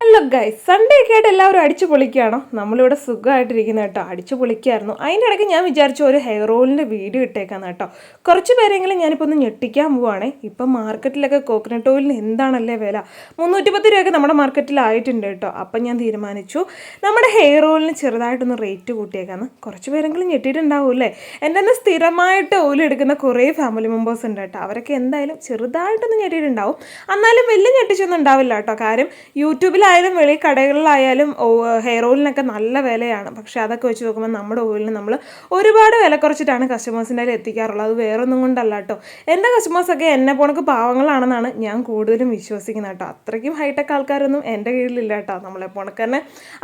Hello guys Sunday ഒക്കെ ആയിട്ട് എല്ലാവരും അടിച്ചു പൊളിക്കുകയാണോ. നമ്മളിവിടെ സുഖമായിട്ടിരിക്കുന്ന കേട്ടോ. അടിച്ചു പൊളിക്കായിരുന്നു അതിന്റെ ഇടയ്ക്ക് ഞാൻ വിചാരിച്ചു ഒരു ഹെയർ ഓയിലിന്റെ വീഡിയോ ഇട്ടേക്കാന്ന് കേട്ടോ. കുറച്ച് പേരെങ്കിലും ഞാനിപ്പോൾ ഒന്ന് ഞെട്ടിക്കാൻ പോവാണേ. ഇപ്പം മാർക്കറ്റിലൊക്കെ കോക്കനട്ട് ഓയിലിന് എന്താണല്ലേ വില? മുന്നൂറ്റി പത്ത് രൂപയൊക്കെ നമ്മുടെ മാർക്കറ്റിലായിട്ടുണ്ട് കേട്ടോ. അപ്പം ഞാൻ തീരുമാനിച്ചു. നമ്മുടെ ഹെയർ ഓയിലിന് ചെറുതായിട്ടൊന്ന് റേറ്റ് കൂട്ടിയേക്കാന്ന്. കുറച്ച് പേരെങ്കിലും ഞെട്ടിയിട്ടുണ്ടാവും അല്ലേ? എന്റെ തന്നെ സ്ഥിരമായിട്ട് ഓയിൽ എടുക്കുന്ന കുറേ ഫാമിലി മെമ്പേഴ്സ് ഉണ്ട് കേട്ടോ. അവരൊക്കെ എന്തായാലും ചെറുതായിട്ടൊന്ന് ഞെട്ടിയിട്ടുണ്ടാവും. എന്നാലും വലിയ ഞെട്ടിച്ചൊന്നും ഉണ്ടാവില്ല കേട്ടോ. കാര്യം യൂട്യൂബിലായാലും വെളി കടകളിലായാലും ഹെയർ ഓയിലിനൊക്കെ നല്ല വിലയാണ്. പക്ഷേ അതൊക്കെ വെച്ച് നോക്കുമ്പോൾ നമ്മുടെ ഓയിലിന് നമ്മൾ ഒരുപാട് വില കുറച്ചിട്ടാണ് കസ്റ്റമേഴ്സിന്റെ കയ്യിൽ എത്തിക്കാറുള്ളത്. അത് വേറൊന്നും കൊണ്ടല്ല കേട്ടോ. എന്റെ കസ്റ്റമേഴ്സൊക്കെ എന്നെ പോണക്ക് പാവങ്ങളാണെന്നാണ് ഞാൻ കൂടുതലും വിശ്വസിക്കുന്നത് കേട്ടോ. അത്രയ്ക്കും ഹൈടെക് ആൾക്കാരൊന്നും എന്റെ കീഴിലില്ല കേട്ടോ. നമ്മളെ പോണക്ക് തന്നെ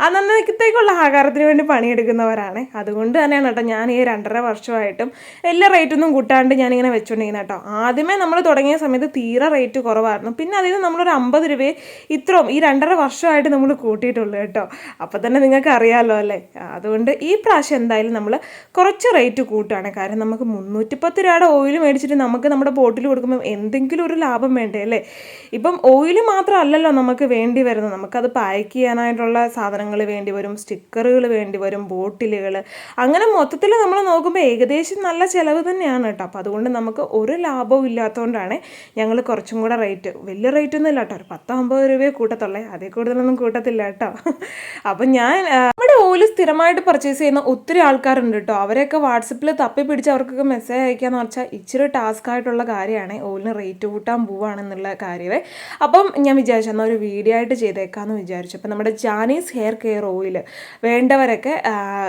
അന്നന്നേക്കത്തേക്കുള്ള ആഹാരത്തിന് വേണ്ടി പണിയെടുക്കുന്നവരാണ്. അതുകൊണ്ട് തന്നെയാണ് കേട്ടോ ഞാൻ ഈ രണ്ടര വർഷമായിട്ടും എല്ലാ റേറ്റൊന്നും കൂട്ടാണ്ട് ഞാനിങ്ങനെ വെച്ചുകൊണ്ടിരിക്കുന്നത് കേട്ടോ. ആദ്യമേ നമ്മൾ തുടങ്ങിയ സമയത്ത് തീരെ റേറ്റ് കുറവായിരുന്നു. പിന്നെ അതിൽ നമ്മളൊരു അമ്പത് രൂപയെ ഇത്രയും ഈ രണ്ടര വർഷമായിട്ട് നമ്മൾ കൂട്ടിയിട്ടുള്ളൂ കേട്ടോ. അപ്പോൾ തന്നെ നിങ്ങൾക്ക് അറിയാമല്ലോ അല്ലേ? അതുകൊണ്ട് ഈ പ്രാവശ്യം എന്തായാലും നമ്മൾ കുറച്ച് റേറ്റ് കൂട്ടുകയാണ് കാരണം നമുക്ക് മുന്നൂറ്റിപ്പത്ത് രൂപയുടെ ഓയിൽ മേടിച്ചിട്ട് നമുക്ക് നമ്മുടെ ബോട്ടിൽ കൊടുക്കുമ്പോൾ എന്തെങ്കിലും ഒരു ലാഭം വേണ്ടേ അല്ലേ? ഇപ്പം ഓയിൽ മാത്രമല്ലല്ലോ നമുക്ക് വേണ്ടി വരുന്നത്. നമുക്കത് പാക്ക് ചെയ്യാനായിട്ടുള്ള സാധനങ്ങൾ വേണ്ടി വരും സ്റ്റിക്കറുകൾ വേണ്ടി വരും ബോട്ടിലുകൾ അങ്ങനെ മൊത്തത്തിൽ നമ്മൾ നോക്കുമ്പോൾ ഏകദേശം നല്ല ചിലവ് തന്നെയാണ് കേട്ടോ. അപ്പോൾ അതുകൊണ്ട് നമുക്ക് ഒരു ലാഭവും ഇല്ലാത്തതുകൊണ്ടാണ് ഞങ്ങൾ കുറച്ചും കൂടെ റേറ്റ് വലിയ റേറ്റ് ഒന്നും ഇല്ല കേട്ടോ ഒരു പത്തോ അമ്പത് രൂപയെ കൂട്ടത്തുള്ളേ. അതേ കൂടുതലൊന്നും കൂട്ടത്തില്ല കേട്ടോ. അപ്പം ഞാൻ നമ്മുടെ ഓയിൽ സ്ഥിരമായിട്ട് പർച്ചേസ് ചെയ്യുന്ന ഒത്തിരി ആൾക്കാരുണ്ട് കേട്ടോ. അവരെയൊക്കെ വാട്സപ്പിൽ തപ്പി പിടിച്ച് അവർക്കൊക്കെ മെസ്സേജ് അയക്കാന്ന് വെച്ചാൽ ഇച്ചിരി ടാസ്ക് ആയിട്ടുള്ള കാര്യമാണ് ഓയിലിന് റേറ്റ് കൂട്ടാൻ പോവാണെന്നുള്ള കാര്യമേ അപ്പം ഞാൻ വിചാരിച്ചു എന്നാൽ ഒരു വീഡിയോ ആയിട്ട് ചെയ്തേക്കാമെന്ന് വിചാരിച്ചു. അപ്പം നമ്മുടെ ജാനീസ് ഹെയർ കെയർ ഓയിൽ വേണ്ടവരൊക്കെ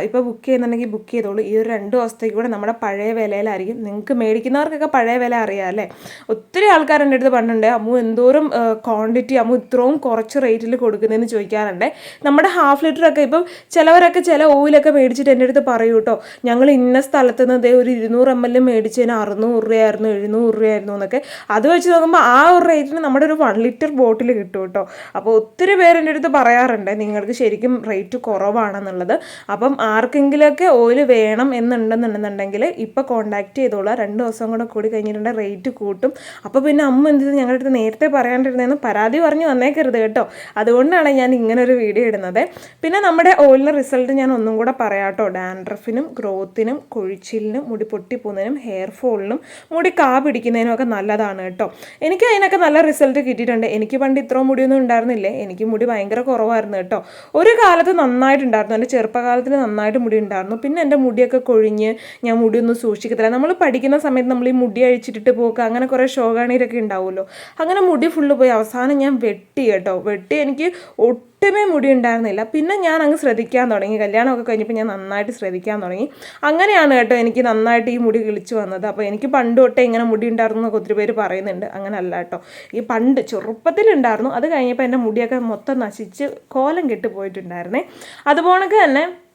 ഇപ്പോൾ ബുക്ക് ചെയ്യുന്നുണ്ടെങ്കിൽ ബുക്ക് ചെയ്തോളൂ. ഈ ഒരു രണ്ട് ദിവസത്തേക്ക് കൂടെ നമ്മുടെ പഴയ വിലയിലായിരിക്കും. നിങ്ങൾക്ക് മേടിക്കുന്നവർക്കൊക്കെ പഴയ വില അറിയാം അല്ലേ? ഒത്തിരി ആൾക്കാർ എന്റെ അടുത്ത് പണ്ടുണ്ട് അമ്മു എന്തോരം ക്വാണ്ടിറ്റി അമ്മു ഇത്രയും കുറച്ച് റേറ്റിൽ കൊടുക്കുന്നതെന്ന് ചോദിക്കാറുണ്ട്. നമ്മുടെ ഹാഫ് ലിറ്ററൊക്കെ ഇപ്പം ചിലവരൊക്കെ ചില ഓയിലൊക്കെ മേടിച്ചിട്ട് എന്റെ അടുത്ത് പറയൂ കേട്ടോ. ഞങ്ങൾ ഇന്ന സ്ഥലത്ത് നിന്ന് ദേ ഒരു ഇരുന്നൂറ് എം എൽ മേടിച്ചതിന് അറുന്നൂറ് രൂപയായിരുന്നു എഴുന്നൂറ് രൂപയായിരുന്നു എന്നൊക്കെ. അത് വെച്ച് നോക്കുമ്പോൾ ആ ഒരു റേറ്റിന് നമ്മുടെ ഒരു വൺ ലിറ്റർ ബോട്ടിൽ കിട്ടും കേട്ടോ. അപ്പോൾ ഒത്തിരി പേര് എന്റെ അടുത്ത് പറയാറുണ്ട് നിങ്ങൾക്ക് ശരിക്കും റേറ്റ് കുറവാണെന്നുള്ളത്. അപ്പം ആർക്കെങ്കിലുമൊക്കെ ഓയിൽ വേണം എന്നുണ്ടെന്നുണ്ടെന്നുണ്ടെങ്കിൽ ഇപ്പോൾ കോൺടാക്ട് ചെയ്തോളാം. രണ്ട് ദിവസം കൂടെ കൂടി കഴിഞ്ഞിട്ടുണ്ടെങ്കിൽ റേറ്റ് കൂട്ടും. അപ്പോൾ പിന്നെ അമ്മ എന്ത് ചെയ്തു? ഞങ്ങളുടെ അടുത്ത് നേരത്തെ പറയാണ്ടിരുന്നതെന്ന് പരാതി പറഞ്ഞു വന്നേക്കരുത് കേട്ടോ. അതുകൊണ്ടാണ് ഞാൻ ഇങ്ങനെ ഒരു വീഡിയോ ഇടുന്നത്. പിന്നെ നമ്മുടെ ഓയിലിന്റെ റിസൾട്ട് ഞാൻ ഒന്നും കൂടെ പറയാട്ടോ. ഡാൻഡ്രഫിനും ഗ്രോത്തിനും കൊഴിച്ചിലിനും മുടി പൊട്ടിപ്പോകുന്നതിനും ഹെയർ ഫോളിനും മുടി കാ പിടിക്കുന്നതിനും ഒക്കെ നല്ലതാണ് കേട്ടോ. എനിക്ക് അതിനൊക്കെ നല്ല റിസൾട്ട് കിട്ടിയിട്ടുണ്ട്. എനിക്ക് പണ്ട് ഇത്രയും മുടിയൊന്നും ഉണ്ടായിരുന്നില്ലേ? എനിക്ക് മുടി ഭയങ്കര കുറവായിരുന്നു കേട്ടോ. ഒരു കാലത്ത് നന്നായിട്ടുണ്ടായിരുന്നു. എന്റെ ചെറുപ്പകാലത്തിൽ നന്നായിട്ട് മുടി ഉണ്ടായിരുന്നു. പിന്നെ എന്റെ മുടിയൊക്കെ കൊഴിഞ്ഞ് ഞാൻ മുടിയൊന്നും സൂക്ഷിക്കത്തില്ല. നമ്മൾ പഠിക്കുന്ന സമയത്ത് നമ്മൾ ഈ മുടി അഴിച്ചിട്ടിട്ട് പോക്ക് അങ്ങനെ കുറേ ശോകാണീരൊക്കെ ഉണ്ടാവുമല്ലോ. അങ്ങനെ മുടി ഫുള്ള് പോയി. അവസാനം ഞാൻ വെട്ടി കേട്ടോ. വെട്ടി എനിക്ക് ഒട്ടുമേ മുടി ഉണ്ടായിരുന്നില്ല പിന്നെ ഞാൻ അങ്ങ് ശ്രദ്ധിക്കാൻ തുടങ്ങി. കല്യാണമൊക്കെ കഴിഞ്ഞപ്പോൾ ഞാൻ നന്നായിട്ട് ശ്രദ്ധിക്കാൻ തുടങ്ങി. അങ്ങനെയാണ് കേട്ടോ എനിക്ക് നന്നായിട്ട് ഈ മുടി കിളിച്ചു വന്നത്. അപ്പോൾ എനിക്ക് പണ്ട് തൊട്ടേ ഇങ്ങനെ മുടി ഉണ്ടായിരുന്നു എന്നൊക്കെ ഒത്തിരി പേര് പറയുന്നുണ്ട്. അങ്ങനല്ല കേട്ടോ. ഈ പണ്ട് ചെറുപ്പത്തിലുണ്ടായിരുന്നു. അത് കഴിഞ്ഞപ്പോൾ എന്റെ മുടിയൊക്കെ മൊത്തം നശിച്ച് കോലം കെട്ട് പോയിട്ടുണ്ടായിരുന്നേ. അതുപോലെ തന്നെ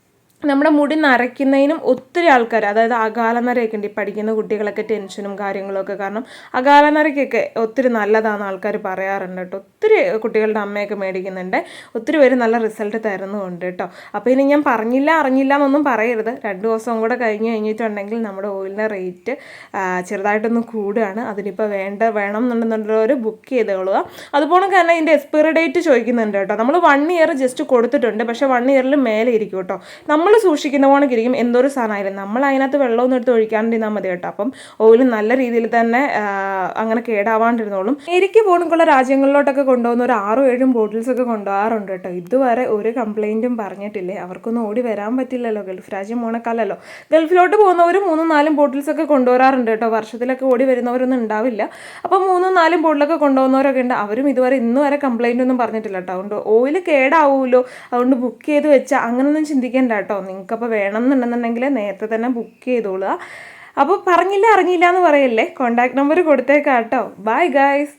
നമ്മുടെ മുടി നരയ്ക്കുന്നതിനും ഒത്തിരി ആൾക്കാർ അതായത് അകാലനരയൊക്കെ ഉണ്ട് ഈ പഠിക്കുന്ന കുട്ടികളൊക്കെ ടെൻഷനും കാര്യങ്ങളൊക്കെ. കാരണം അകാലനരയ്ക്കൊക്കെ ഒത്തിരി നല്ലതാണെന്ന് ആൾക്കാർ പറയാറുണ്ട് കേട്ടോ. ഒത്തിരി കുട്ടികളുടെ അമ്മയൊക്കെ മേടിക്കുന്നുണ്ട്. ഒത്തിരി പേര് നല്ല റിസൾട്ട് തരുന്നുമുണ്ട് കേട്ടോ. അപ്പോൾ ഇനി ഞാൻ പറഞ്ഞില്ല അറിഞ്ഞില്ല എന്നൊന്നും പറയരുത്. രണ്ട് ദിവസം കൂടെ കഴിഞ്ഞ് കഴിഞ്ഞിട്ടുണ്ടെങ്കിൽ നമ്മുടെ ഓയിലിന്റെ റേറ്റ് ചെറുതായിട്ടൊന്ന് കൂടുകയാണ്. അതിനിപ്പോൾ വേണ്ട വേണം എന്നുണ്ടെന്നുള്ളവർ ബുക്ക് ചെയ്തോളുക അതുപോലെ തന്നെ ഇതിന്റെ എക്സ്പയറി ഡേറ്റ് ചോദിക്കുന്നുണ്ട് കേട്ടോ. നമ്മൾ വൺ ഇയർ ജസ്റ്റ് കൊടുത്തിട്ടുണ്ട്. പക്ഷേ വൺ ഇയറിൽ മേലെ ഇരിക്കും കേട്ടോ. നമ്മൾ സൂക്ഷിക്കുന്ന പോണക്ക് ഇരിക്കും എന്തോരു സാധനമായാലും. നമ്മൾ അതിനകത്ത് വെള്ളമൊന്നും എടുത്ത് ഒഴിക്കാണ്ടിരുന്നാൽ മതി കേട്ടോ. അപ്പം ഓയിൽ നല്ല രീതിയിൽ തന്നെ അങ്ങനെ കേടാവാണ്ടിരുന്നോളും. എനിക്ക് പോണക്കുള്ള രാജ്യങ്ങളിലോട്ടൊക്കെ കൊണ്ടുപോകുന്ന ഒരു ആറും ഏഴും ബോട്ടിൽസ് ഒക്കെ കൊണ്ടുപോകാറുണ്ട് കേട്ടോ. ഇതുവരെ ഒരു കംപ്ലൈന്റും പറഞ്ഞിട്ടില്ലേ? അവർക്കൊന്നും ഓടി വരാൻ പറ്റില്ലല്ലോ. ഗൾഫ് രാജ്യം പോണക്കാലല്ലോ. ഗൾഫിലോട്ട് പോകുന്നവർ മൂന്നും നാലും ബോട്ടിൽസ് ഒക്കെ കൊണ്ടുവരാറുണ്ട് കേട്ടോ. വർഷത്തിലൊക്കെ ഓടി വരുന്നവരൊന്നും ഉണ്ടാവില്ല. അപ്പോൾ മൂന്നും നാലും ബോട്ടിലൊക്കെ കൊണ്ടുപോകുന്നവരൊക്കെ ഉണ്ട്. അവരും ഇതുവരെ ഇന്ന് വരെ കംപ്ലൈന്റ് ഒന്നും പറഞ്ഞിട്ടില്ല കേട്ടോ. അതുകൊണ്ട് ഓയിൽ കേടാവുമല്ലോ അതുകൊണ്ട് ബുക്ക് ചെയ്ത് വെച്ചാൽ അങ്ങനൊന്നും ചിന്തിക്കേണ്ട കേട്ടോ. നിങ്ങൾക്കപ്പോൾ വേണം എന്നുണ്ടെന്നുണ്ടെങ്കിൽ നേരത്തെ തന്നെ ബുക്ക് ചെയ്തോളുക. അപ്പോൾ പറഞ്ഞില്ല അറിഞ്ഞില്ല എന്ന് പറയല്ലേ? കോൺടാക്ട് നമ്പർ കൊടുത്തേക്കാം കേട്ടോ ബൈ ഗായ്സ്